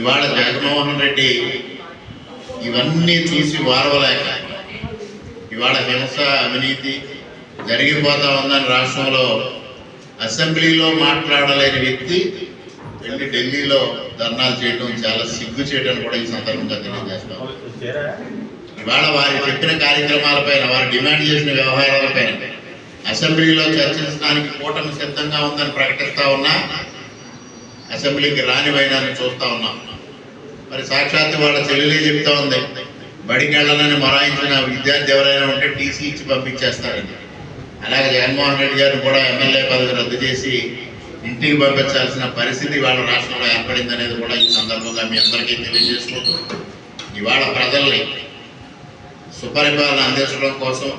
ఇవాళ జగన్మోహన్ రెడ్డి ఇవన్నీ చూసి వారవలేక ఇవాళ హింస అవినీతి జరిగిపోతా ఉందని రాష్ట్రంలో అసెంబ్లీలో మాట్లాడలేని వ్యక్తి వెళ్ళి ఢిల్లీలో ధర్నాలు చేయడం చాలా సిగ్గు చేయడం కూడా ఈ సందర్భంగా తెలియజేస్తాం. ఇవాళ వారు చెప్పిన కార్యక్రమాలపైన వారు డిమాండ్ చేసిన వ్యవహారాలపైన అసెంబ్లీలో చర్చించడానికి కూటమి సిద్ధంగా ఉందని ప్రకటిస్తా ఉన్నా అసెంబ్లీకి రాని వైనాన్ని చూస్తా ఉన్నాం మరి సాక్షాత్తు వాళ్ళ చెల్లెలే చెప్తా ఉంది. బడికి వెళ్ళనని మొరాయించిన విద్యార్థి ఎవరైనా ఉంటే టీసీ ఇచ్చి పంపించేస్తారని అలాగే జగన్మోహన్ రెడ్డి గారు కూడా ఎమ్మెల్యే పదవి రద్దు చేసి ఇంటికి పంపించాల్సిన పరిస్థితి వాళ్ళ రాష్ట్రంలో ఏర్పడింది అనేది కూడా ఈ సందర్భంగా మీ అందరికీ తెలియజేసుకుంటూ ఇవాళ ప్రజల్ని సుపరిపాలన అందించడం కోసం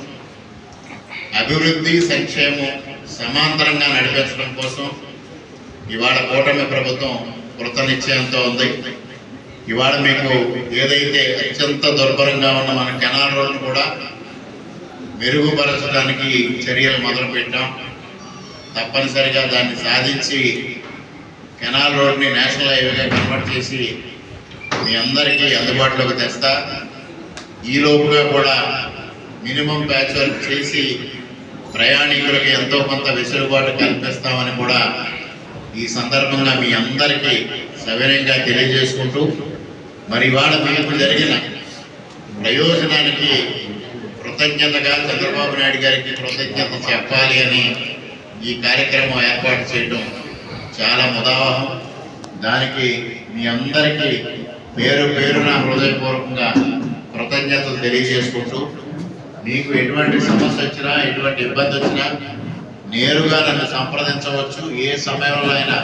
అభివృద్ధి సంక్షేమం సమాంతరంగా నడిపించడం కోసం ఇవాళ కూటమి ప్రభుత్వం కృతనిశ్చయంతో ఉంది. ఇవాళ మీకు ఏదైతే అత్యంత దుర్భరంగా ఉన్న మన కెనాల్ రోడ్ను కూడా మెరుగుపరచడానికి చర్యలు మొదలుపెట్టాం. తప్పనిసరిగా దాన్ని సాధించి కెనాల్ రోడ్ని నేషనల్ హైవేగా కన్వర్ట్ చేసి మీ అందరికీ అందుబాటులోకి తెస్తా. ఈ లోపుగా కూడా మినిమం ప్యాచ్ వర్క్ చేసి ప్రయాణికులకు ఎంతో కొంత వెసులుబాటు కల్పిస్తామని కూడా ఈ సందర్భంగా మీ అందరికీ సవినయంగా తెలియజేసుకుంటూ మరి ఇవాళ మనకు జరిగిన ప్రయోజనానికి కృతజ్ఞతగా చంద్రబాబు నాయుడు గారికి కృతజ్ఞత చెప్పాలి అని ఈ కార్యక్రమం ఏర్పాటు చేయడం చాలా ముదావహం దానికి మీ అందరికీ పేరు పేరున హృదయపూర్వకంగా కృతజ్ఞతలు తెలియజేసుకుంటూ మీకు ఎటువంటి సమస్య వచ్చినా ఎటువంటి ఇబ్బంది వచ్చినా నేరుగా నన్ను సంప్రదించవచ్చు. ఏ సమయంలో అయినా